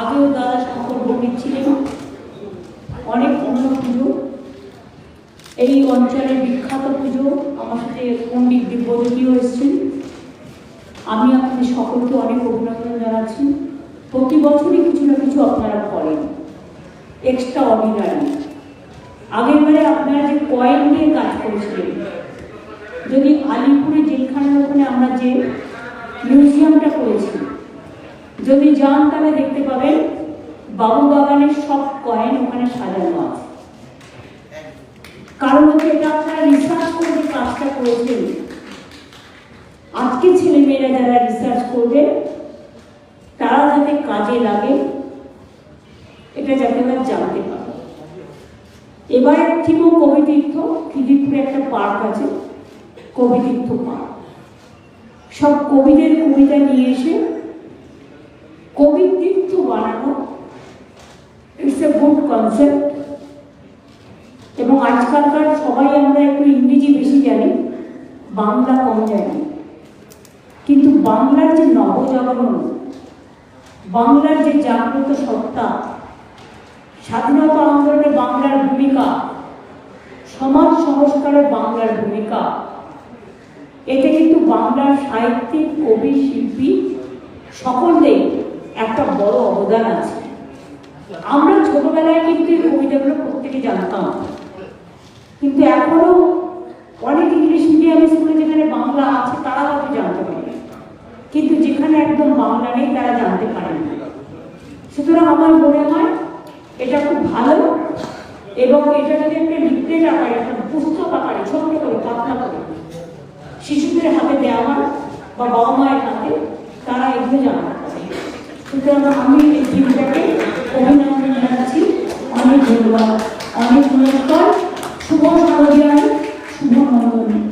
আগেও দাদা শঙ্কর পণ্ডিত ছিলেন। অনেক অন্য পুজো। এই অঞ্চলের বিখ্যাত পুজো আমার সাথে পণ্ডিত দিব্যজ্যোতিও এসেছেন। আমি আপনাদের সকলকে অনেক অভিনন্দন জানাচ্ছি। প্রতি বছরই কিছু না কিছু আপনারা করেন। এক্সট্রা অর্ডিনারি আগের বারে আপনারা যে কয়েন দিয়ে কাজ করেছিলেন, যদি আলিপুরে জেলখানার ওখানে আমরা যে মিউজিয়ামটা করেছি যদি যান, তাহলে দেখতে পাবেন বাবু বাগানের সব কয়েন ওখানে সাজানো আছে। কারণ হচ্ছে এটা আপনারা রিসার্চ করে যে কাজটা করেছেন, আজকে ছেলেমেয়েরা যারা রিসার্চ করবে, তারা যাতে কাজে লাগে, এটা যাতে ওরা জানতে পারে। এবারে থিমও কবিতীর্থ খিদিরপুরে একটা পার্ক আছে, কবিতীর্থ পার্ক। সব কবিদের কবিতা নিয়ে এসে কবিতীর্থ বানানো। ইটস এ গুড কনসেপ্ট এবং আজকালকার সবাই আমরা একটু ইংরেজি বেশি জানি, বাংলা কম জানি। কিন্তু বাংলার যে নবজাগরণ, বাংলার যে জাগ্রত সত্তা, স্বাধীনতা আন্দোলনে বাংলার ভূমিকা, সমাজ সংস্কারে বাংলার ভূমিকা, এতে কিন্তু বাংলার সাহিত্যিক, কবি, শিল্পী সকলেই একটা বড় অবদান আছে। আমরা ছোটবেলায় কিন্তু এই কবিতাগুলো প্রত্যেকে জানতাম। কিন্তু এখনও অনেক ইংলিশ মিডিয়াম স্কুলে যেখানে বাংলা আছে, তারা হয়তো জানতে পারে। কিন্তু যেখানে একদম বাংলা নেই, তারা জানতে পারে না। সুতরাং আমার মনে হয় এটা খুব ভালো এবং এটা যদি একটা লিফলেট আকারে একটা পুস্তক আকারে, ছোট্ট করে, পাতলা করে, শিশুদের হাতে দেওয়া হয় বা বাবা মায়ের হাতে, তারা এগুলো জানতে পারে। সুতরাং আমি এই টিমটাকে অভিনন্দন জানাচ্ছি অনেক ধন্যবাদ। অনেক নমস্কার। শুভ শারদীয়ায় শুভ সকলকে